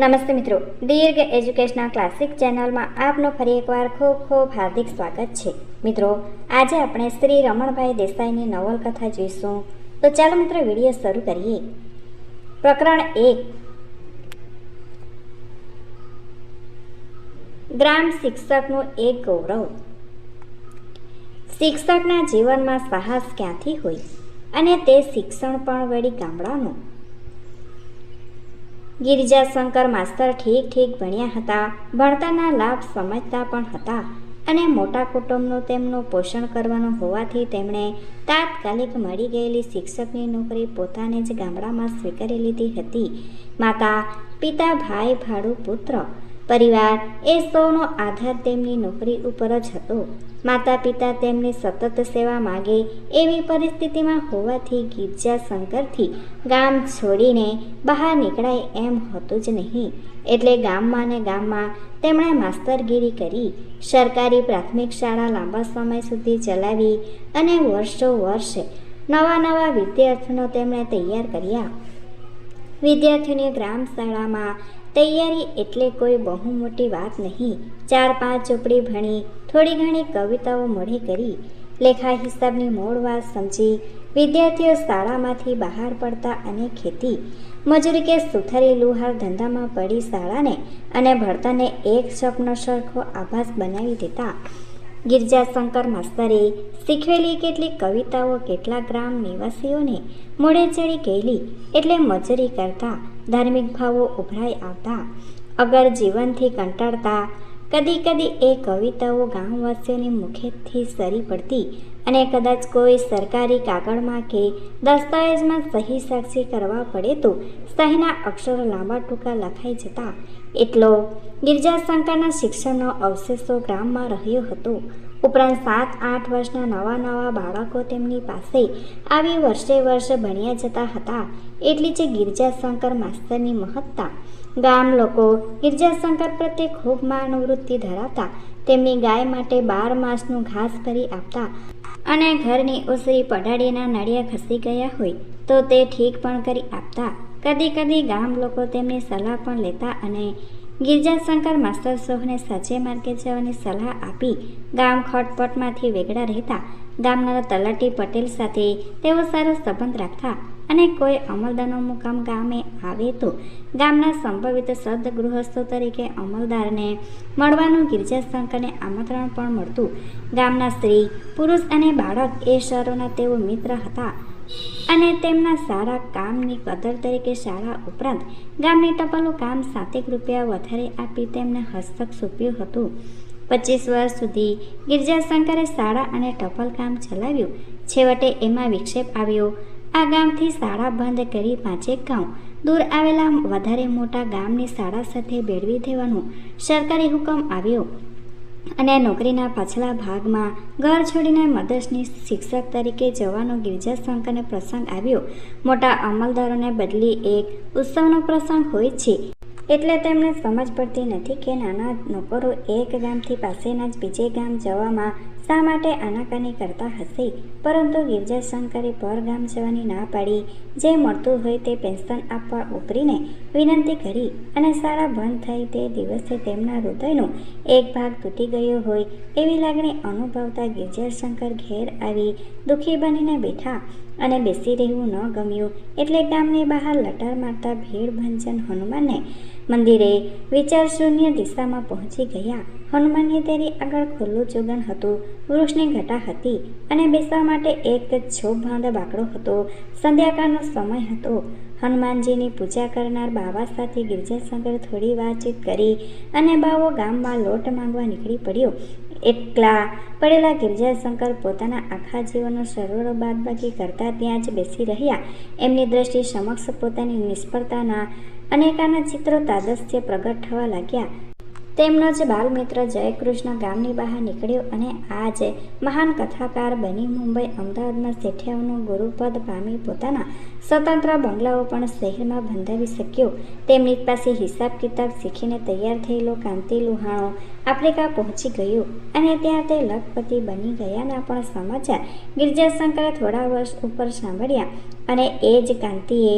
નમસ્તે મિત્રો. દીર્ઘ educational classic ચેનલમાં આપનું ફરી એકવાર ખૂબ ખૂબ હાર્દિક સ્વાગત છે. મિત્રો, આજે આપણે શ્રી રમણભાઈ દેસાઈની નવલકથા જોઈશું. તો ચાલો મિત્રો, વીડિયો શરૂ કરીએ. પ્રકરણ એક. ગ્રામ શિક્ષકનું એક ગૌરવ. શિક્ષકના જીવનમાં સાહસ ક્યાંથી હોય? અને તે શિક્ષણ પણ વળી ગામડાનું. ગિરિજાશંકર માસ્તર ઠીક ઠીક ભણ્યા હતા. ભણતાના લાભ સમજતા પણ હતા અને મોટા કુટુંબનું તેમનું પોષણ કરવાનું હોવાથી તેમણે તાત્કાલિક મળી ગયેલી શિક્ષકની નોકરી પોતાને જ ગામડામાં સ્વીકારી લીધી હતી. માતા, પિતા, ભાઈ, ભાડું, પુત્ર પરિવાર એ સૌનો આધાર તેમની નોકરી ઉપર જ હતો. માતા પિતા તેમની સતત સેવા માગે એવી પરિસ્થિતિમાં હોવાથી ગિરજાશંકરથી ગામ છોડીને બહાર નીકળાય એમ હતું જ નહીં. એટલે ગામમાં ને ગામમાં તેમણે માસ્તરગીરી કરી, સરકારી પ્રાથમિક શાળા લાંબા સમય સુધી ચલાવી અને વર્ષો વર્ષ નવા નવા વિદ્યાર્થીઓ તેમણે તૈયાર કર્યા. વિદ્યાર્થીઓની ગ્રામ શાળામાં તૈયારી એટલે કોઈ બહુ મોટી વાત નહીં. ચાર પાંચ ચોપડી ભણી, થોડી ઘણી કવિતાઓ મોઢે કરી, લેખા હિસાબની મૂળ વાત સમજી, વિદ્યાર્થીઓ શાળામાંથી બહાર પડતા અને ખેતી, મજૂરી કે સુથારી લુહાર ધંધામાં પડી શાળાને અને ભણતરને એક સપનો સરખો આભાસ બનાવી દેતા. ગિરજાશંકર માસ્તરે શીખવેલી કેટલીક કવિતાઓ કેટલા ગ્રામ નિવાસીઓને મોડે ચડી ગયેલી એટલે મજૂરી કરતા ધાર્મિક ભાવો ઉભરાઈ આવતા, અગર જીવનથી કંટાળતા, કદી કદી એ કવિતાઓ ગામવાસીઓની મુખેથી સરી પડતી અને કદાચ કોઈ સરકારી કાગળમાં કે દસ્તાવેજમાં સહી સાક્ષી કરવા પડે તો સહીના અક્ષરો લાંબા ટૂંકા લખાઈ જતા. એટલો ગિરજાશંકરના શિક્ષણનો અવશેષો ગ્રામમાં રહ્યો હતો. ઉપરાંત સાત, આઠ વર્ષના નવા નવા બાળકો તેમની પાસે આવી વર્ષે વર્ષે ભણ્યા જતા હતા. એટલી જ ગિરજાશંકર માસ્તરની મહત્તા. ગામ લોકો ગિરજાશંકર પ્રત્યે ખૂબ માનવૃત્તિ ધરાવતા. તેમની ગાય માટે બાર માસનું ઘાસ ભરી આપતા. અને ઘરની ઓસરી પડાડીના નળિયા ખસી ગયા હોય તો તે ઠીક પણ કરી આપતા. કદી કદી ગામ લોકો તેમની સલાહ પણ લેતા અને ગિરજાશંકર માસ્ટર સોહને સાચે માર્ગે જવાની સલાહ આપી ગામ ખટપટમાંથી વેગળા રહેતા ગામના તલાટી પટેલ સાથે તેઓ સારો સંબંધ રાખતા અને કોઈ અમલદારનો મુકામ ગામે આવે તો ગામના સંભવિત સદગૃહસ્થો તરીકે અમલદારને મળવાનું ગિરજાશંકરને આમંત્રણ પણ મળતું. ગામના સ્ત્રી, પુરુષ અને બાળક એ શહેરોના તેઓ મિત્ર હતા. અને તેમના સારા કામની કદર તરીકે શાળા ઉપરાંત ગામની ટપાલું કામ સાતેક રૂપિયા વધારે આપી તેમને હસ્તક સોંપ્યું હતું. પચીસ વર્ષ સુધી ગિરજાશંકરે શાળા અને ટપાલ કામ ચલાવ્યું. છેવટે એમાં વિક્ષેપ આવ્યો. આ ગામથી શાળા બંધ કરી પાંચેક ગામ દૂર આવેલા વધારે મોટા ગામની શાળા સાથે ભેળવી દેવાનો સરકારી હુકમ આવ્યો. અને નોકરીના પાછલા ભાગમાં ઘર છોડીને મદર્સની શિક્ષક તરીકે જવાનો ગિરજાશંકરને પ્રસંગ આવ્યો. મોટા અમલદારોને બદલી એક ઉત્સવનો પ્રસંગ હોય છે. એટલે તેમને સમજ પડતી નથી કે નાના નોકરો એક ગામથી પાસેના જ બીજે ગામ જવામાં શા માટે આનાકાની કરતા હશે? પરંતુ ગિરજાશંકરે પર ગામ જવાની ના પાડી. જે મળતું હોય તે પેન્શન આપવા ઉપરીને વિનંતી કરી અને શાળા બંધ થઈ તે દિવસે તેમના હૃદયનો એક ભાગ તૂટી ગયો હોય એવી લાગણી અનુભવતા ગિરજાશંકર ઘેર આવી દુઃખી બનીને બેઠા અને બેસી રહેવું ન ગમ્યું. એટલે ગામની બહાર લટાર મારતા ભીડ ભંજન હનુમાનને મંદિરે વિચાર શૂન્ય દિશામાં પહોંચી ગયા. હનુમાનની તેરી આગળ ખુલ્લું ચોગન હતું. વૃક્ષની ઘટા હતી અને બેસવા માટે એક છોભાંધ બાકડો હતો. સંધ્યાકાળનો સમય હતો. હનુમાનજીની પૂજા કરનાર બાવા સાથે ગિરજાશંકર થોડી વાતચીત કરી અને બાવો ગામમાં લોટ માંગવા નીકળી પડ્યો. એકલા પડેલા ગિરજાશંકર પોતાના આખા જીવનનો સરવાળો બાદબાકી કરતા ત્યાં જ બેસી રહ્યા. એમની દ્રષ્ટિ સમક્ષ પોતાની નિષ્ફળતાના અનેકાના ચિત્રો તાદસ્ય પ્રગટ થવા લાગ્યા. તેમનો જ બાલમિત્ર જયકૃષ્ણ ગામની બહાર નીકળ્યો અને આજે મહાન કથાકાર બની મુંબઈ અમદાવાદમાં શેઠિયાઓનું ગુરુપદ પામી પોતાના સ્વતંત્ર બંગલાઓ પણ શહેરમાં બંધાવી શક્યો. તેમની પાસે હિસાબ કિતાબ શીખીને તૈયાર થયેલો કાંતિ લુહાણો આફ્રિકા પહોંચી ગયો અને ત્યાં તે લખપતિ બની ગયાના પણ સમાચાર ગિરજાશંકરે થોડા વર્ષ ઉપર સાંભળ્યા અને એ જ કાંતિએ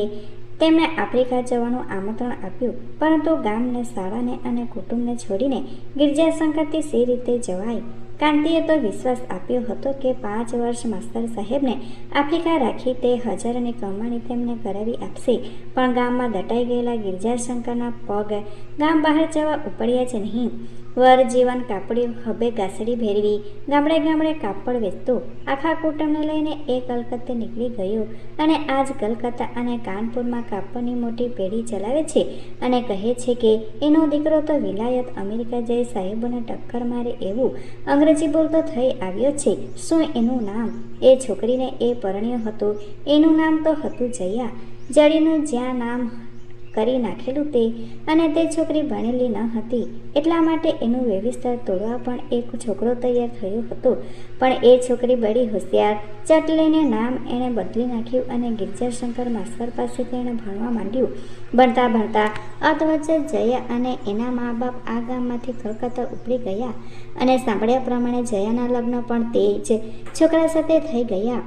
તેમણે આફ્રિકા જવાનું આમંત્રણ આપ્યું, પરંતુ ગામને, શાળાને અને કુટુંબને છોડીને ગિરજાશંકરથી સી રીતે જવાય? કાંતિએ તો વિશ્વાસ આપ્યો હતો કે પાંચ વર્ષ માસ્તર સાહેબને આફ્રિકા રાખી તે હજારની કમાણી તેમને કરાવી આપશે, પણ ગામમાં દટાઈ ગયેલા ગિરજાશંકરના પગ ગામ બહાર જવા ઉપડ્યા જ નહીં. વર જીવન કાપડી હબે ગાસડી ભેરવી, ગામડે ગામડે કાપડ વેચતો. આખા કુટુંબને લઈને એ કલકત્તે નીકળી ગયો અને આજ કલકત્તા અને કાનપુરમાં કાપડની મોટી પેઢી ચલાવે છે અને કહે છે કે, એનો દીકરો તો વિલાયત અમેરિકા જઈ સાહેબોને ટક્કર મારે એવું અંગ્રેજી બોલતો થઈ આવ્યો છે. શું એનું નામ? એ છોકરીને એ પરણ્યો હતો. એનું નામ તો હતું જયા. જડીનું જ્યાં નામ કરી નાખેલું તે અને તે છોકરી ભણેલી ન હતી. એટલા માટે એનું વ્યવસ્થા તોડવા પણ એક છોકરો તૈયાર થયો હતો. પણ એ છોકરી બડી હોશિયાર ચટલીને નામ એણે બદલી નાખ્યું અને ગિરજાશંકર માસ્તર પાસે તેણે ભણવા માંડ્યું. ભણતા ભણતા અધવચ્ચે જયા અને એના મા બાપ આ ગામમાંથી કલકત્તા ઉપડી ગયા અને સાંભળ્યા પ્રમાણે જયાના લગ્ન પણ તે જ છોકરા સાથે થઈ ગયા.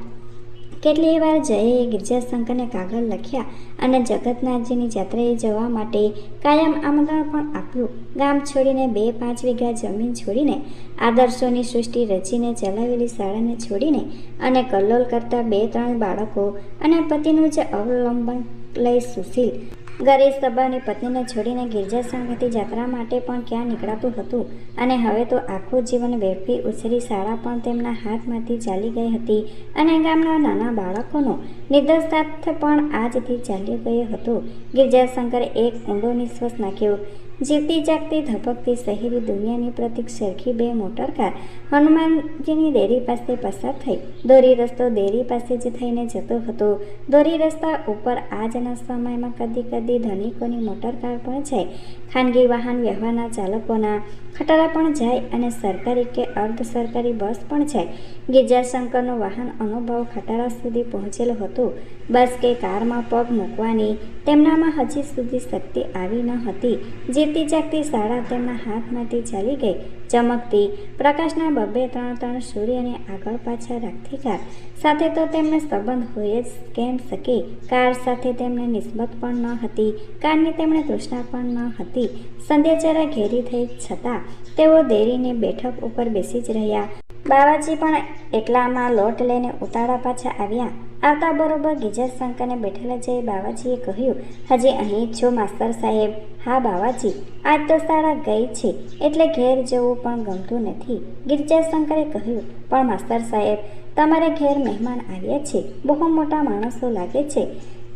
કેટલીય વાર જયે ગિરજાશંકરને કાગળ લખ્યા અને જગતનાથજીની જાત્રાએ જવા માટે કાયમ આમંત્રણ પણ આપ્યું. ગામ છોડીને બે પાંચ વીઘા જમીન છોડીને આદર્શોની સૃષ્ટિ રચીને ચલાવેલી શાળાને છોડીને અને કલ્લોલ કરતા બે ત્રણ બાળકો અને પતિનું જ અવલંબન લઈ સુશીલ ગરીબ સબાની પત્નીને છોડીને ગિરજાશંકરથી જાત્રા માટે પણ ક્યાં નીકળાતું હતું? અને હવે તો આખું જીવન વેડફી ઉછરી શાળા પણ તેમના હાથમાંથી ચાલી ગઈ હતી અને ગામના નાના બાળકોનો નિર્દસ્તાર્થ પણ આજથી ચાલ્યો ગયો હતો. ગિરજાશંકરે એક ઊંડો નિશ્વાસ નાખ્યો. જીવતી જાગતી ધબકતી શહેરી દુનિયાની પ્રતિક સરખી બે મોટરકાર હનુમાનજીની દેરી પાસે પસાર થઈ. દોરી રસ્તો દેરી પાસે જ થઈને જતો હતો. દોરી રસ્તા ઉપર આજના સમયમાં કદી કદી ધનિકોની મોટરકાર પણ જાય ખાનગી વાહન વ્યવહારના ચાલકોના ખટારા પણ જાય અને સરકારી કે અર્ધ સરકારી બસ પણ જાય. ગિરજાશંકરનું વાહન અનુભવ ખટારા સુધી પહોંચેલો હતો. બસ કે કારમાં પગ મૂકવાની તેમનામાં હજી સુધી શક્તિ આવી ન હતી. જીતી જાગતી શાળા તેમના હાથમાંથી ચાલી ગઈ. ચમકતી પ્રકાશના બબ્બે ત્રણ ત્રણ સૂર્યને આગળ પાછળ રાખતી કાર. સાથે તો તેમને સંબંધ હોય જ કેમ શકે? કાર સાથે તેમને નિસ્બત પણ ન હતી. કારની તેમણે તૃષ્ણા પણ ન હતી. સંધ્યા જરા ઘેરી થઈ છતાં તેઓ દેરીને બેઠક ઉપર બેસી જ રહ્યા. બાવાજી પણ એટલામાં લોટ લઈને ઉતાળા પાછા આવ્યા. આવતા બરોબર ગિરજાશંકરને બેઠેલા જઈ બાવાજીએ કહ્યું, હજી અહીં છો, માસ્તર સાહેબ. હા, બાવાજી. આજ તો શાળા ગઈ છે, એટલે ઘેર જવું પણ ગમતું નથી. ગિરજાશંકરે કહ્યું, પણ માસ્તર સાહેબ, તમારે ઘેર મહેમાન આવ્યા છે. બહુ મોટા માણસો લાગે છે.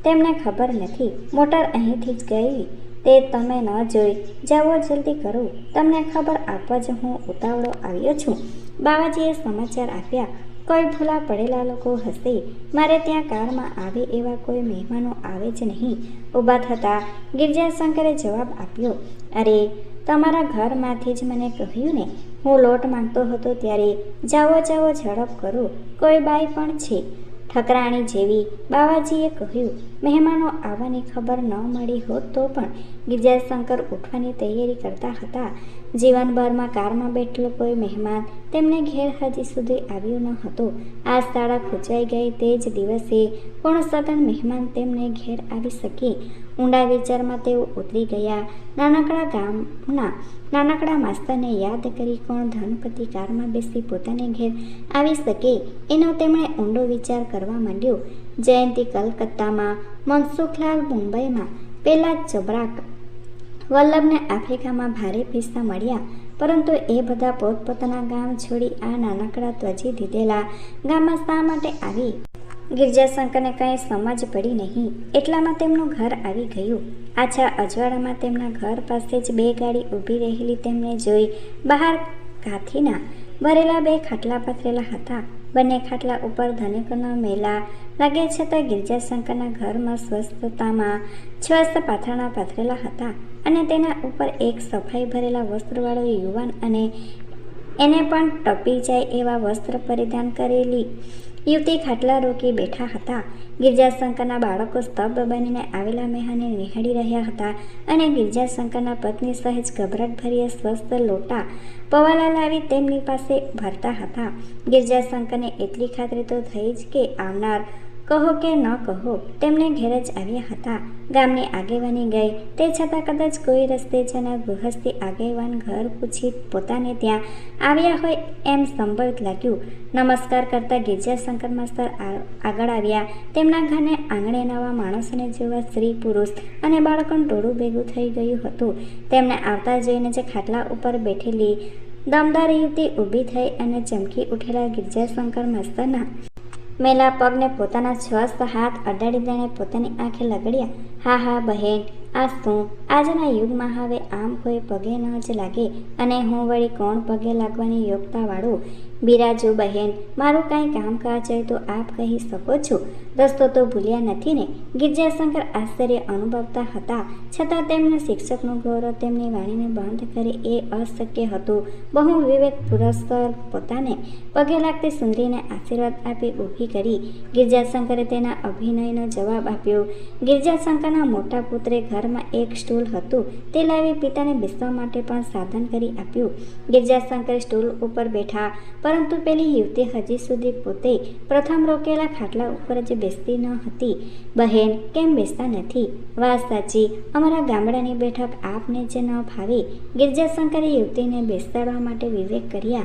તેમને ખબર નથી. મોટર અહીંથી જ ગઈ. તે તમે ન જોઈ. જાઓ જલ્દી કરો. તમને ખબર આપવા જ હું ઉતાવળો આવ્યો છું. બાવાજીએ સમાચાર આપ્યા. કોઈ ભૂલા પડેલા લોકો હશે. મારે ત્યાં કારમાં આવે એવા કોઈ મહેમાનો આવે જ નહીં. ઊભા થતાં ગિરજાશંકરે જવાબ આપ્યો, અરે, તમારા ઘરમાંથી જ મને કહ્યું ને, હું લોટ માંગતો હતો ત્યારે. જાઓ જાઓ, ઝડપ કરો. કોઈ બાઈ પણ છે. ઠકરાણી જેવી બાવાજીએ કહ્યું, મહેમાનો આવવાની ખબર ન મળી હોત તો પણ ગિરજાશંકર ઉઠવાની તૈયારી કરતા હતા. જીવનભરમાં કારમાં બેઠેલો કોઈ મહેમાન તેમને ઘેર હજી સુધી આવ્યો ન હતો. આ શાળા ખૂંચાઈ ગઈ તે જ દિવસે કોણ સઘન મહેમાન તેમને ઘેર આવી શકે. ઊંડા વિચારમાં તેઓ ઉતરી ગયા. નાનકડા ગામના નાનકડા માસ્તરને યાદ કરી કોણ ધનપતિ કારમાં બેસી પોતાને ઘેર આવી શકે? એનો તેમણે ઊંડો વિચાર કરવા માંડ્યો. જયંતિ કલકત્તામાં, મનસુખલાલ મુંબઈમાં, પેલા ચબરાક વલ્લભને આફ્રિકામાં ભારે પૈસા મળ્યા. પરંતુ એ બધા પોતપોતાના ગામ છોડી આ નાનકડા ત્વજી દીધેલા ગામમાં શા માટે આવી? ગિરજાશંકરને કંઈ સમજ પડી નહીં. એટલામાં તેમનું ઘર આવી ગયું. આછા અજવાળામાં તેમના ઘર પાસે જ બે ગાડી ઊભી રહેલી તેમને જોઈ. બહાર કાથીના ભરેલા બે ખાટલા પથરેલા હતા. બંને ખાટલા ઉપર ધનિકોના મેલા લાગે છતાં ગિરજાશંકરના ઘરમાં સ્વસ્થતામાં સ્વસ્થ પાથરણા પાથરેલા હતા અને તેના ઉપર એક સફાઈ ભરેલા વસ્ત્રવાળો યુવાન અને એને પણ ટપી જાય એવા વસ્ત્ર પરિધાન કરેલી યુવતી ખાટલા રોકી બેઠા હતા. ગિરજાશંકરના બાળકો સ્તબ્ધ બનીને આવેલા મેહાને નિહાળી રહ્યા હતા અને ગિરજાશંકરના પત્ની સહેજ ગભરાટભર્યા સ્વસ્થ લોટા પવાલા લાવી તેમની પાસે ભરતા હતા. ગિરજાશંકરને એટલી ખાતરી તો થઈ જ કે આવનાર કહો કે ન કહો, તેમને ઘેર જ આવ્યા હતા. ગામની આગેવાની ગઈ. તે છતાં કદાચ કોઈ રસ્તે જનાર ગૃહસ્થી આગેવાન ઘર પૂછી પોતાને ત્યાં આવ્યા હોય એમ સંભવિત લાગ્યું. નમસ્કાર કરતા ગિરજાશંકર માસ્તર આગળ આવ્યા. તેમના ઘરને આંગણે નવા માણસોને જોવા સ્ત્રી પુરુષ અને બાળકોનું ટોળું ભેગું થઈ ગયું હતું. તેમને આવતા જોઈને જે ખાટલા ઉપર બેઠેલી દમદાર યુવતી ઊભી થઈ અને ચમકી ઉઠેલા ગિરજાશંકર માસ્તરના મેલા પગને પોતાના સ્વસ્થ હાથ અડાડી તેણે પોતાની આંખે લગડ્યા. હા હા, બહેન આ શું આજના યુગમાં હવે આમ કોઈ પગે ન જ લાગે અને હું વળી કોણ પગે લાગવાની યોગ્યતાવાળું? બિરાજુ બહેન, મારું કાંઈ કામકાજ હોય તો આપ કહી શકો છો. દોસ્તો તો ભૂલ્યા નથી ને. ગિરજાશંકર આશ્ચર્ય અનુભવતા હતા. છતાં તેમના શિક્ષકનું ગૌરવ તેમની વાણીને બંધ કરે એ અશક્ય હતું. બહુ વિવેક પુરસ્કાર પોતાને પગે લાગતી સુંદરીને આશીર્વાદ આપી ઊભી કરી. ગિરજાશંકરે તેના અભિનયનો જવાબ આપ્યો. ગિરજાશંકરના મોટા પુત્રે ઘરમાં એક સ્ટૂલ હતું. તે લાવી પિતાને બેસવા માટે પણ સાધન કરી આપ્યું. ગિરજાશંકર સ્ટૂલ ઉપર બેઠા. પરંતુ પેલી યુવતી હજી સુધી પોતે પ્રથમ રોકેલા ખાટલા ઉપર જ બેસતી ન હતી. બહેન, કેમ બેસતા નથી? વાત સાચી. અમારા ગામડાની બેઠક આપને જે ન ભાવે ગિરજાશંકરે યુવતીને બેસાડવા માટે વિવેક કર્યા.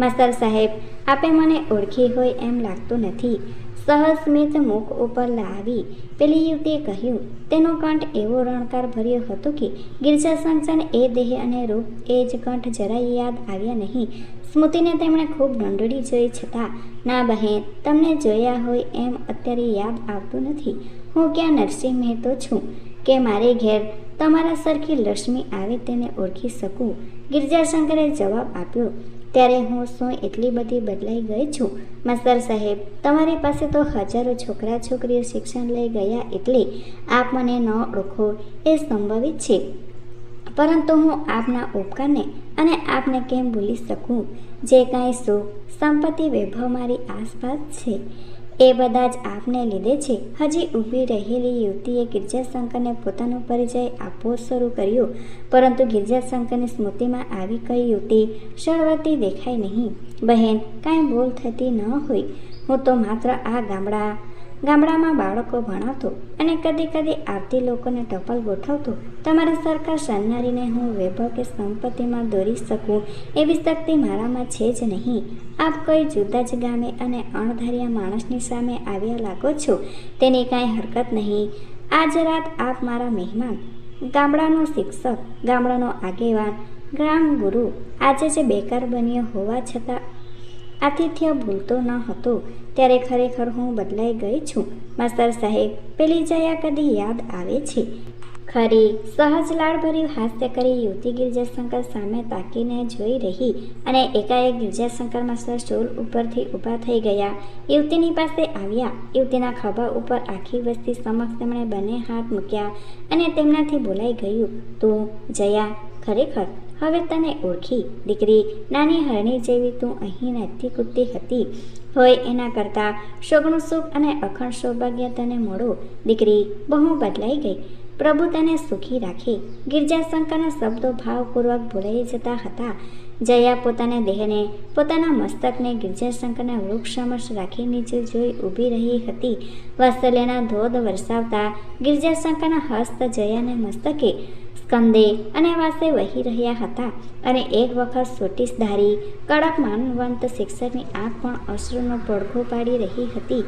માસ્તર સાહેબ, આપે મને ઓળખી હોય એમ લાગતું નથી. સહજ સ્મિત મુખ ઉપર લાવી પેલી યુવતીએ કહ્યું, તેનો કંઠ એવો રણકાર ભર્યો હતો કે ગિરજાશંકરને એ દેહ અને રૂપ એ જ કંઠ જરાય યાદ આવ્યા નહીં. સ્મૃતિને તેમણે ખૂબ દંડોળી જોઈ છતાં, ના બહેન, તમને જોયા હોય એમ અત્યારે યાદ આવતું નથી. હું ક્યાં નરસિંહ મહેતો છું? કે મારે ઘેર તમારા સરખી લક્ષ્મી આવે તેને ઓળખી શકું? ગિરજાશંકરે જવાબ આપ્યો ત્યારે હું શું એટલી બધી બદલાઈ ગઈ છું? માસ્તર સાહેબ, તમારી પાસે તો હજારો છોકરા છોકરીઓ શિક્ષણ લઈ ગયા એટલે આપ મને ન ઓળખો એ સંભવિત છે. પરંતુ હું આપના ઉપકારને અને આપને કેમ ભૂલી શકું? જે કાંઈ સુખ, સંપત્તિ, વૈભવ મારી આસપાસ છે. એ બધા જ આપને લીધે છે. હજી ઊભી રહેલી યુવતીએ ગિરજાશંકરને પોતાનો પરિચય આપવો શરૂ કર્યો. પરંતુ ગિરજાશંકરની સ્મૃતિમાં આવી કઈ યુવતી શળવતી દેખાય નહીં. બહેન, કાંઈ ભૂલ થતી ન હોય. હું તો માત્ર આ ગામડા ગામડામાં બાળકો ભણાવતો અને કદી કદી આવતી લોકોને ટપલ ગોઠવતો, તમારી સરકાર સન્નારીને હું વૈભવ કે સંપત્તિમાં દોરી શકું? એવી શક્તિ મારામાં છે જ નહીં. આપ કોઈ જુદા જ ગામે અને અણધાર્યા માણસની સામે આવ્યા લાગો છો? તેની કાંઈ હરકત નહીં. આજ રાત આપ મારા મહેમાન, ગામડાનો શિક્ષક, ગામડાનો આગેવાન ગ્રામ ગુરુ આજે જે બેકાર બન્યો હોવા છતાં આતિથ્ય ભૂલતો ન હતો. ત્યારે ખરેખર હું બદલાઈ ગઈ છું. માસ્તર સાહેબ, પેલી જયા કદી યાદ આવે છે? ખરી, સહજ લાડભર્યું હાસ્ય કરી યુવતી ગિરજાશંકર સામે તાકીને જોઈ રહી અને એકાએક ગિરજાશંકર માસ્ટર સ્ટોલ ઉપરથી ઊભા થઈ ગયા. યુવતીની પાસે આવ્યા. યુવતીના ખભા ઉપર આખી વસ્તી સમક્ષ તેમણે બંને હાથ મૂક્યા અને તેમનાથી બોલાઈ ગયું, તું જયા, ખરેખર હવે તને ઓળખી દીકરી, નાની હરણી જેવી તું અહીં નથી કૂદતી હતી. હોય એના કરતાં સોગનું સુખ અને અખંડ સૌભાગ્ય તને મળો દીકરી, બહુ બદલાઈ ગઈ. પ્રભુ તને સુખી રાખે. ગિરજાશંકરના શબ્દો ભાવપૂર્વક ભૂલાઈ જતા હતા. જયા પોતાના દેહને, પોતાના મસ્તકને ગિરજાશંકરના વૃક્ષ સમક્ષ રાખી નીચે જોઈ ઊભી રહી હતી. વાત્સલ્યના ધોધ વરસાવતા ગિરજાશંકરના હસ્ત જયાને મસ્તકે સ્કંદે અને વાસે વહી રહ્યા હતા અને એક વખત સોટીસધારી કડક માનવંત શિક્ષકની આંખ પણ અશ્રુનો પડઘો પાડી રહી હતી.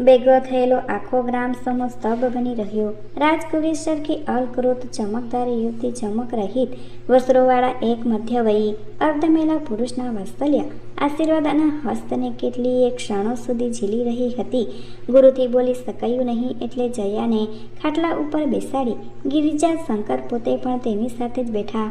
ભેગો થયેલો આખો ગ્રામ સમૂહ સ્તબ્ધ બની રહ્યો. રાજકુવી સરખી અલકૃત ચમકદાર યુવતી ચમક રહિત, વસ્ત્રોવાળા એક મધ્યવયી અર્ધમેલા પુરુષના વાત્સલ્ય આશીર્વાદ અને હસ્તને કેટલીય ક્ષણો સુધી ઝીલી રહી હતી. ગુરુથી બોલી શકાયું નહીં એટલે જયાને ખાટલા ઉપર બેસાડી ગિરિજા શંકર પોતે પણ તેની સાથે જ બેઠા.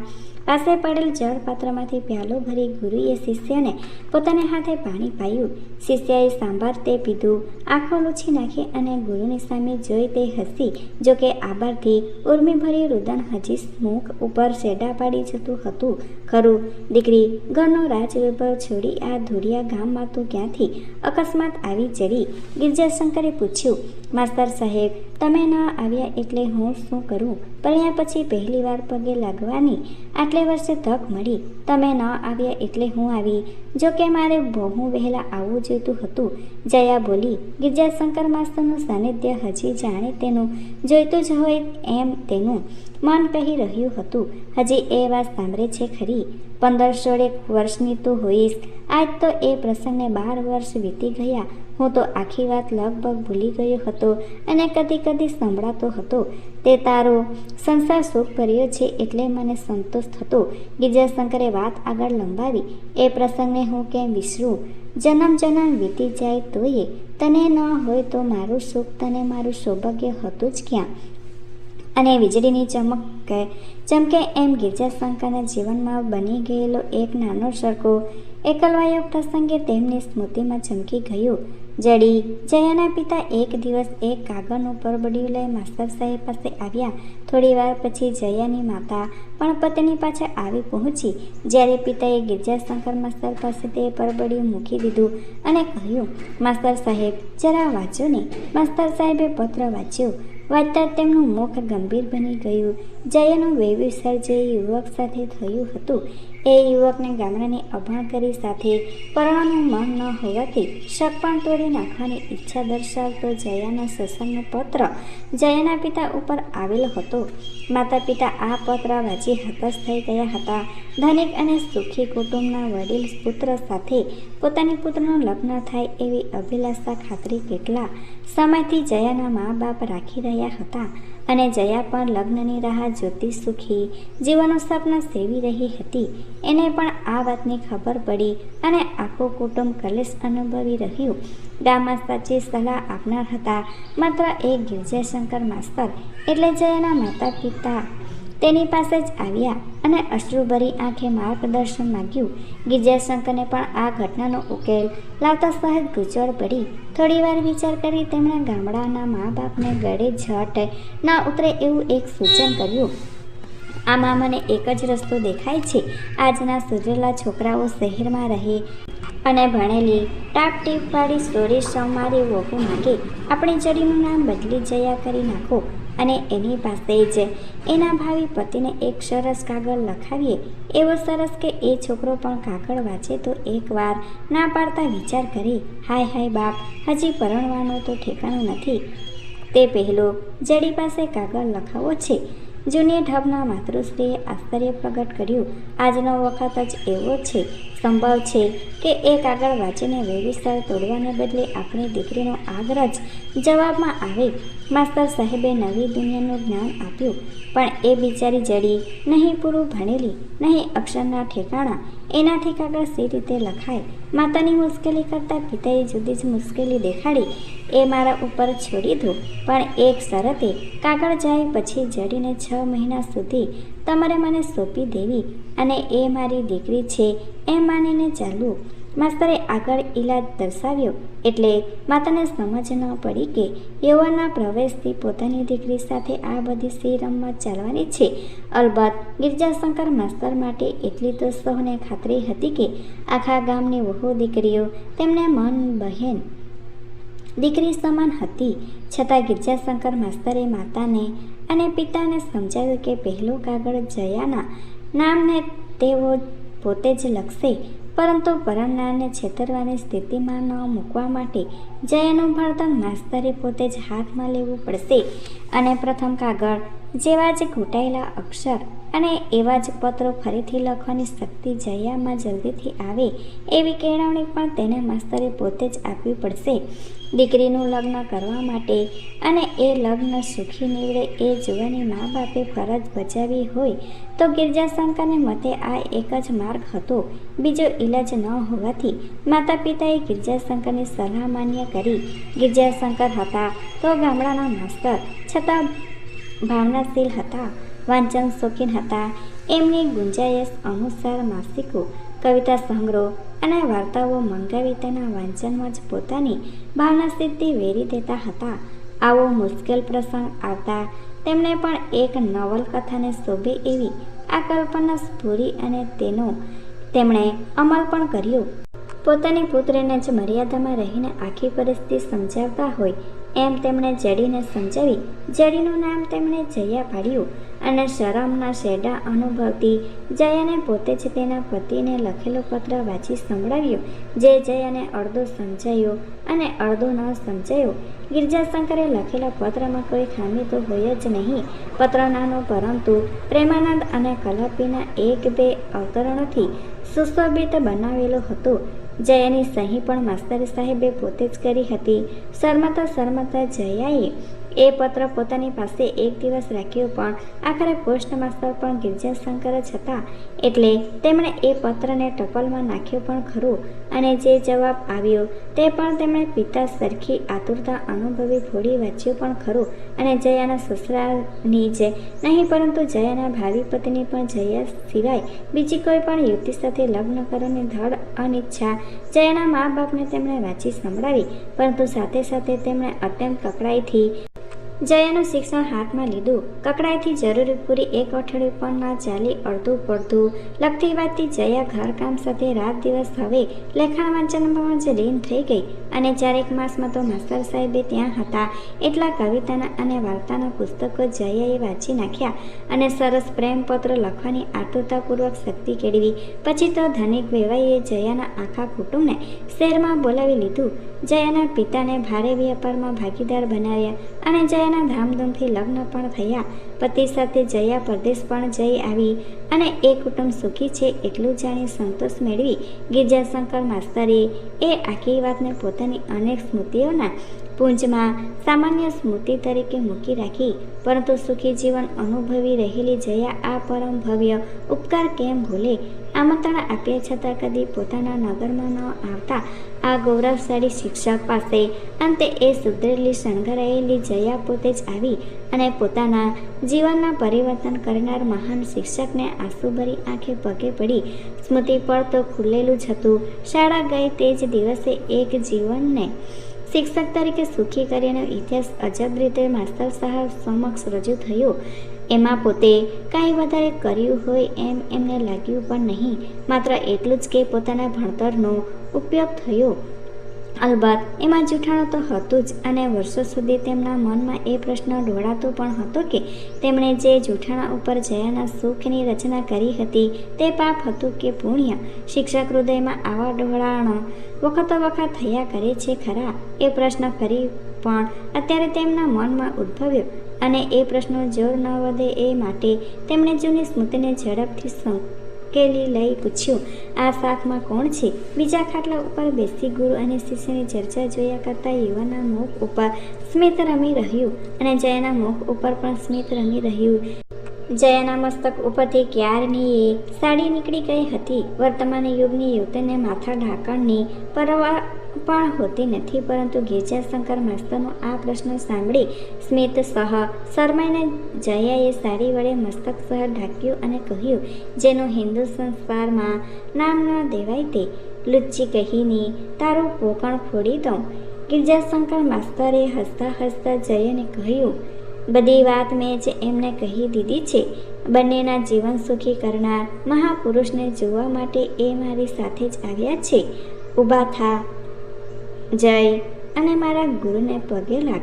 પાસે પડેલ જળપાત્રમાંથી પ્યાલો ભરી ગુરુએ શિષ્યને પોતાને હાથે પાણી પાયું. શિષ્યએ સાંભાર તે પીધું. આંખો લૂછી નાખી અને ગુરુની સામે જોઈ તે હસી, જોકે આભારથી ઉર્મિભરી રુદન હજી મુખ ઉપર શેડા પાડી જતું હતું. ખરું, દીકરી, ઘરનો રાજવૈભવ છોડી આ ધુરિયા ગામમાં તું ક્યાંથી અકસ્માત આવી ચડી ગિરજાશંકરે પૂછ્યું માસ્તર સાહેબ, તમે ન આવ્યા એટલે હું શું કરું? પરણ્યા પછી પહેલી વાર પગે લાગવાની આટલે વર્ષે તક મળી. તમે ન આવ્યા એટલે હું આવી. જો કે મારે બહુ વહેલા આવવું જોઈતું હતું. જયા બોલી, ગિરજાશંકર માસ્તરનું સાનિધ્ય હજી જાણે તેનું. જોઈતું જ હોય એમ તેનું મન કહી રહ્યું હતું. હજી એ વાત સાંભળે છે ખરી. પંદર સોળેક વર્ષની તો હોઈશ. આજ તો એ પ્રસંગને બાર વર્ષ વીતી ગયા. હું તો આખી વાત લગભગ ભૂલી ગયો હતો અને કદી કદી સંભળાતો હતો. તે તારો સંસાર સુખ કર્યો છે એટલે મને સંતોષ થતો. ગિરજાશંકરે વાત આગળ લંબાવી. એ પ્રસંગને હું કેમ વિસરું? જન્મ જન્મ વીતી જાય તોય. તને ન હોય તો મારું સુખ તને મારું સૌભાગ્ય હતું જ ક્યાં? અને વીજળીની ચમક ચમકે એમ ગિરજાશંકરના જીવનમાં બની ગયેલો એક નાનો સરકો એકલવાયો પ્રસંગે તેમની સ્મૃતિમાં ચમકી ગયું. જડી, જયાના પિતા એક દિવસ એક કાગળનું પરબડિયું લઈ માસ્તર સાહેબ પાસે આવ્યા. થોડી વાર પછી જયાની માતા પણ પત્ની પાછળ આવી પહોંચી. જ્યારે પિતાએ ગિરજાશંકર માસ્તર પાસે તે પરબડિયું મૂકી દીધું અને કહ્યું, માસ્તર સાહેબ, જરા વાંચો ને. માસ્તર સાહેબે પત્ર વાંચ્યો. વાંચતા તેમનું મુખ ગંભીર બની ગયું. જયાનું વેવિસર જે યુવક સાથે થયું હતું. એ યુવકને ગામડાની અભણ કરી સાથે પરણવાનું મન ન હોવાથી શક પણ તોડી નાખવાની ઈચ્છા દર્શાવતો જયાના સસનનો પત્ર જયાના પિતા ઉપર આવેલો હતો. માતા પિતા આ પત્ર વાંચી હતાશ થઈ ગયા હતા. ધનિક અને સુખી કુટુંબના વડીલ પુત્ર સાથે પોતાની પુત્રનું લગ્ન થાય એવી અભિલાષા ખાતરી કેટલા સમયથી જયાના મા બાપ રાખી રહ્યા હતા. અને જયા પણ લગ્નની રાહ જોતી સુખી, જીવનનું સપના સેવી રહી હતી. એને પણ આ વાતની ખબર પડી અને આખું કુટુંબ કલેશ અનુભવી રહ્યું. ગામમાં સાચી સલાહ આપનાર હતા. માત્ર એક ગિરજાશંકર માસ્તર એટલે જયાના માતા પિતા તેની પાસે જ આવ્યા અને અશ્રુભરી આંખે માર્ગદર્શન માગ્યું. ગિરજાશંકરને પણ આ ઘટનાનો ઉકેલ લાવતા સહેજ ગુચળ પડી. થોડીવાર વિચાર કરી તેમણે ગામડાના મા બાપને ગળે ઝટ ના ઉતરે એવું એક સૂચન કર્યું. આમાં મને એક જ રસ્તો દેખાય છે. આજના સુધરેલા છોકરાઓ શહેરમાં રહે અને ભણેલી ટાપ ટીપવાળી સ્ટોરી સમારી વોકું માગે. આપણી જડીનું નામ બદલી જયા કરી નાખો. અને એની પાસે જ. એના ભાવિ પતિને એક સરસ કાગળ લખાવીએ. એવો સરસ કે એ છોકરો પણ કાગળ વાંચે તો એકવાર ના પાડતા વિચાર કરી, હાય હાય, બાપ, હજી પરણવાનો તો ઠેકાણું નથી. તે પહેલો, જડી પાસે કાગળ લખાવો છે. જૂની ઢબના માતૃશ્રીએ આશ્ચર્ય પ્રગટ કર્યું. આજનો વખત જ એવો છે. સંભવ છે કે એ કાગળ વાંચીને વ્યવસ્થા તોડવાને બદલે આપણી દીકરીનો આગ્રહ જ જવાબમાં આવે. માસ્તર સાહેબે નવી દુનિયાનું જ્ઞાન આપ્યું, પણ એ બિચારી જડી નહીં પૂરું ભણેલી, નહીં અક્ષરના ઠેકાણા, એનાથી કાગળ સી રીતે લખાય, માતાની મુશ્કેલી કરતાં પિતાએ જુદી જ મુશ્કેલી દેખાડી, એ મારા ઉપર છોડી દો. પણ એક શરતે કાગળ જાય પછી જડીને છ મહિના સુધી તમારે મને સોંપી દેવી અને એ મારી દીકરી છે એમ માનીને ચાલવું માસ્તરે આગળ ઈલાજ દર્શાવ્યો એટલે માતાને સમજ ન પડી કે યુવાના પ્રવેશથી પોતાની દીકરી સાથે આ બધી સી રમત ચાલવાની છે. અલબત્ત ગિરજાશંકર માસ્તર માટે એટલી તો સૌને ખાતરી હતી કે આખા ગામની વહુ દીકરીઓ તેમને મન બહેન દીકરી સમાન હતી. છતાં ગિરજાશંકર માસ્તરે માતાને અને પિતાને સમજાવ્યું કે પહેલો કાગળ જયાના નામને તેઓ પોતે જ લખશે, પરંતુ પરણનારને છેતરવાની સ્થિતિમાં ન મૂકવા માટે જયાનું ભણતર માસ્તરે પોતે જ હાથમાં લેવું પડશે. અને પ્રથમ કાગળ જેવા જ ઘૂંટાયેલા અક્ષર અને એવા જ પત્રો ફરીથી લખવાની શક્તિ જયામાં જલ્દીથી આવે, એવી કેળવણી પણ તેને માસ્તરે પોતે જ આપવી પડશે. દીકરીનું લગ્ન કરવા માટે અને એ લગ્ન સુખી નીવડે એ જોવાની મા બાપે ફરજ બજાવી હોય તો ગિરજાશંકરને મતે આ એક જ માર્ગ હતો. બીજો ઈલાજ ન હોવાથી માતા પિતાએ ગિરજાશંકરની સલાહ માન્ય કરી ગિરજાશંકર હતા તો ગામડાના માસ્તર છતાં ભાવનાશીલ હતા વાંચન શોખીન હતા. એમની ગુંજાયશ અનુસાર માસિકો, કવિતા સંગ્રહ અને વાર્તાઓ મંગાવી તેના વાંચનમાં જ પોતાની ભાવના સિદ્ધિ વેરી દેતા હતા. આવો મુશ્કેલ પ્રસંગ આવતા તેમણે પણ એક નવલકથાને શોભે એવી આ કલ્પના સ્ફૂરી અને તેનો તેમણે અમલ પણ કર્યો. પોતાની પુત્રીને જ મર્યાદામાં રહીને આખી પરિસ્થિતિ સમજાવતા હોય એમ તેમણે જડીને સમજાવી જડીનું નામ તેમણે જયા પાડ્યું અને શરમના શેડા અનુભવતી જયાને પોતે જ તેના પતિને લખેલો પત્ર વાંચી સંભળાવ્યો, જે જયાને અડધો સમજાયો અને અડધો ન સમજાયો ગિરજાશંકરે લખેલા પત્રમાં કોઈ ખામી તો હોય જ નહીં પત્રનાનો પરંતુ પ્રેમાનંદ અને કલાપીના એક બે અવતરણોથી સુશોભિત બનાવેલો હતો. જયાની સહી પણ માસ્તર સાહેબે પોતે જ કરી હતી. શરમાતા શરમાતા જયાએ એ પત્ર પોતાની પાસે એક દિવસ રાખ્યો પણ. આખરે પોસ્ટ માસ્તર પણ ગિરજાશંકર જ હતા. એટલે તેમણે એ પત્રને ટપલમાં નાખ્યો પણ ખરો અને જે જવાબ આવ્યો તે પણ તેમણે પિતા સરખી આતુરતા અનુભવી ફોડી વાંચ્યો પણ ખરો અને જયાના સસરાની જ નહીં, પરંતુ જયાના ભાવિ પત્ની પણ જયા સિવાય બીજી કોઈ પણ યુવતી સાથે લગ્ન કરવાની ધડ અનિચ્છા જયાના મા બાપને તેમણે વાંચી સંભળાવી, પરંતુ સાથે સાથે તેમણે અત્યંત કકડાઈથી જયાનું શિક્ષણ હાથમાં લીધું. કકડાઈથી જરૂરી પૂરી એક અઠવાડિયું પણ ના ચાલી અડધું પડધું લખતી વાતથી જયા ઘરકામ સાથે રાત દિવસ હવે લેખણ વાંચનમાં જ લીન થઈ ગઈ અને ચારેક માસમાં તો માસ્તર સાહેબે ત્યાં હતા. એટલા કવિતાના અને વાર્તાના પુસ્તકો જયાએ વાંચી નાખ્યા અને સરસ પ્રેમપત્ર લખવાની આતુરતાપૂર્વક શક્તિ કેળવી. પછી તો ધનિક વેવાઈએ જયાના આખા કુટુંબને શહેરમાં બોલાવી લીધું. જયાના પિતાને ભારે વ્યાપારમાં ભાગીદાર બનાવ્યા અને જયાના ધામધૂમથી લગ્ન પણ થયા. પતિ સાથે જયા પરદેશ પણ જઈ આવી અને એ કુટુંબ સુખી છે એટલું જાણી સંતોષ મેળવી. ગિરજાશંકર માસ્તરે એ આખી વાતને પોતાની અનેક સ્મૃતિઓના પુંજમાં સામાન્ય સ્મૃતિ તરીકે મૂકી રાખી, પરંતુ સુખી જીવન અનુભવી રહેલી જયા આ પરમ ભવ્ય ઉપકાર કેમ ભૂલે? આમંત્રણ આપ્યા છતાં કદી પોતાના નગરમાં ન આવતા આ ગૌરવશાળી શિક્ષક પાસે અંતે એ સુધરેલી શણગારાયેલી જયા પોતે જ આવી અને પોતાના જીવનના પરિવર્તન કરનાર મહાન શિક્ષકને આંસુભરી આંખે પગે પડી. સ્મૃતિ પર તો ખુલેલું જ હતું. શાળા ગઈ તે જ દિવસે એક જીવનને શિક્ષક તરીકે સુખી કરીને ઇતિહાસ અજબ રીતે માસ્તર સાહેબ સમક્ષ રજૂ થયો. એમાં પોતે કાંઈ વધારે કર્યું હોય એમ એમને લાગ્યું પણ નહીં. માત્ર એટલું જ કે પોતાના ભણતરનો ઉપયોગ થયો. અલબત્ત, એમાં જૂઠાણું તો હતું જ અને વર્ષો સુધી તેમના મનમાં એ પ્રશ્ન ઢોળાતો પણ હતો કે તેમણે જે જૂઠાણા ઉપર જયાના સુખની રચના કરી હતી તે પાપ હતું કે પુણ્ય? શિક્ષક હૃદયમાં આવા ઢોળાણો વખતો વખત થયા કરે છે ખરા? એ પ્રશ્ન ફરી પણ અત્યારે તેમના મનમાં ઉદ્ભવ્યો અને એ પ્રશ્નો જોર ન વધે એ માટે તેમણે જૂની સ્મૃતિને ઝડપથી સંકેલી લઈ પૂછ્યું, આ સાથમાં કોણ છે? બીજા ખાટલા ઉપર બેસી ગુરુ અને શિષ્યની ચર્ચા જોયા કરતા યુવાના મુખ ઉપર સ્મિત રમી રહ્યું અને જયાના મુખ ઉપર પણ સ્મિત રમી રહ્યું. જયાના મસ્તક ઉપરથી ક્યારની એ સાડી નીકળી ગઈ હતી? વર્તમાન યુગની યુવતીને માથા ઢાંકણની પરવા પણ હોતી નથી, પરંતુ ગિરજાશંકર માસ્તરનો આ પ્રશ્ન સાંભળી સ્મિત સહ શરમાઈને જયાએ સાડી વડે મસ્તક સહ ઢાંક્યું અને કહ્યું, જેનું હિન્દુ સંસ્કારમાં નામ ન દેવાય તે લુચ્ચી કહીને તારું પોકણ ફોડી દઉં. ગિરજાશંકર માસ્તરે હસતા હસતા જયાને કહ્યું, બધી વાત મેં જ એમને કહી દીધી છે. બંનેના જીવન સુખી કરનાર મહાપુરુષને જોવા માટે એ મારી સાથે જ આવ્યા છે. ઊભા થા. જય અને મારા ગુરુને પગે લાગ.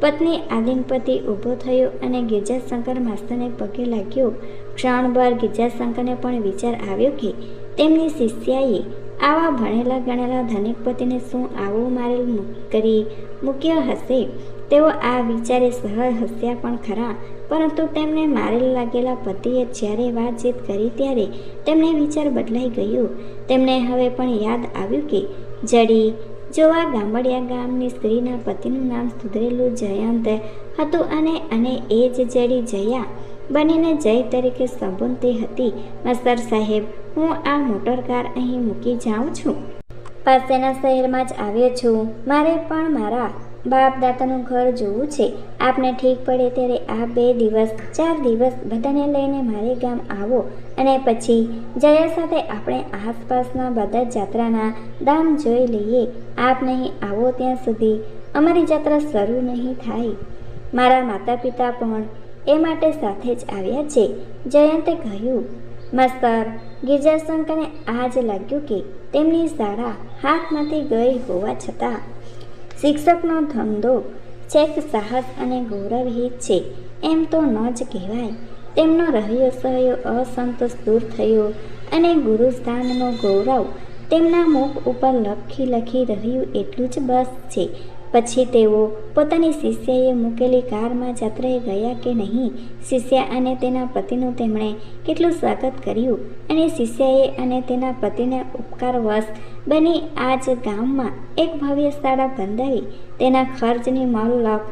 પત્ની આદિનપતિ ઊભો થયો અને ગિરજાશંકર માસ્તરને પગે લાગ્યો. ક્ષણભર ગિરજાશંકરને પણ વિચાર આવ્યો કે તેમની શિષ્યાએ આવા ભણેલા ગણેલા ધનિકપતિને શું આવું મારેલ કરી મૂક્યો હશે? તેઓ આ વિચારે સહજ હસ્યા પણ ખરા, પરંતુ તેમને મારેલ લાગેલા પતિએ જ્યારે વાતચીત કરી ત્યારે તેમને વિચાર બદલાઈ ગયો. તેમને હવે પણ યાદ આવ્યું કે જડી જો આ ગામડિયા ગામની સ્ત્રીના પતિનું નામ સુધરેલું જયંત હતું અને અને એ જ જડી જયા બનીને જય તરીકે સંબોધતી હતી, મસ્તર સાહેબ, હું આ મોટર કાર અહીં મૂકી જાઉં છું? પાસેના શહેરમાં જ આવ્યો છું. મારે પણ મારા બાપ દાદાનું ઘર જોવું છે. આપને ઠીક પડે ત્યારે આ બે દિવસ, ચાર દિવસ બધાને લઈને મારે ગામ આવો. અને પછી જયા સાથે આપણે આસપાસના બધા જાત્રાના દામ જોઈ લઈએ. આપ નહીં આવો ત્યાં સુધી અમારી જાત્રા શરૂ નહીં થાય. મારા માતા પિતા પણ એ માટે સાથે જ આવ્યા છે. જયંતે કહ્યું, માસ્તર, ગિરજાશંકરને જ લાગ્યું કે તેમની શાળા હાથમાંથી ગઈ હોવા છતાં શિક્ષકનો ધંધો છેક સાહસ અને ગૌરવહિત છે. એમ તો ન જ કહેવાય. તેમનો રહ્યો સહયો અસંતોષ દૂર થયો અને ગુરુસ્થાનનો ગૌરવ તેમના મુખ ઉપર લખી લખી રહ્યું એટલું જ બસ છે. પછી તેઓ પોતાની શિષ્યાએ મૂકેલી કારમાં જાત્રાએ ગયા કે નહીં, શિષ્યા અને તેના પતિનું તેમણે કેટલું સ્વાગત કર્યું અને શિષ્યાએ અને તેના પતિને ઉપકારવશ બની આજ ગામમાં એક ભવ્ય શાળા બંધાવી તેના ખર્ચની મલક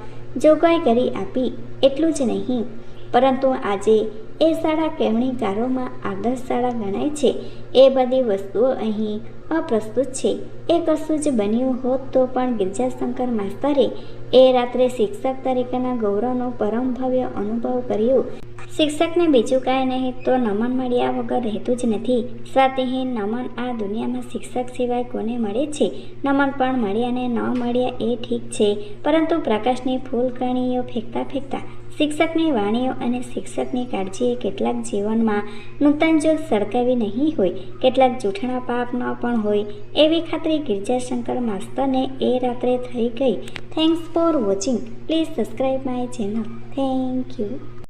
જોગવાઈ કરી આપી. એટલું જ નહીં, પરંતુ આજે એ શાળા કેવણીકારોમાં આદર્શ શાળા ગણાય છે. એ બધી વસ્તુઓ અહીં અપ્રસ્તુત છે. એ કશું જ બન્યું હોત તો પણ ગિરજાશંકર માસ્તરે એ રાત્રે શિક્ષક તરીકેના ગૌરવનો પરમ ભવ્ય અનુભવ કર્યો. શિક્ષકને બીજું કાંઈ નહીં, તો નમન મળ્યા વગર રહેતું જ નથી. સ્વાતિહીન નમન આ દુનિયામાં શિક્ષક સિવાય કોને મળે છે? નમન પણ મળ્યા ને ન મળ્યા એ ઠીક છે. પરંતુ પ્રકાશની ફૂલકણીઓ ફેંકતા ફેંકતા, શિક્ષકની વાણીઓ અને શિક્ષકની કાળજીએ કેટલાક જીવનમાં નૂતન જ્યોત સળગાવી નહીં હોય, કેટલાક જૂઠણા પાપ ન પણ હોય. એવી ખાતરી ગિરજાશંકર માસ્તરને એ રાત્રે થઈ ગઈ. Thanks for watching please subscribe my channel thank you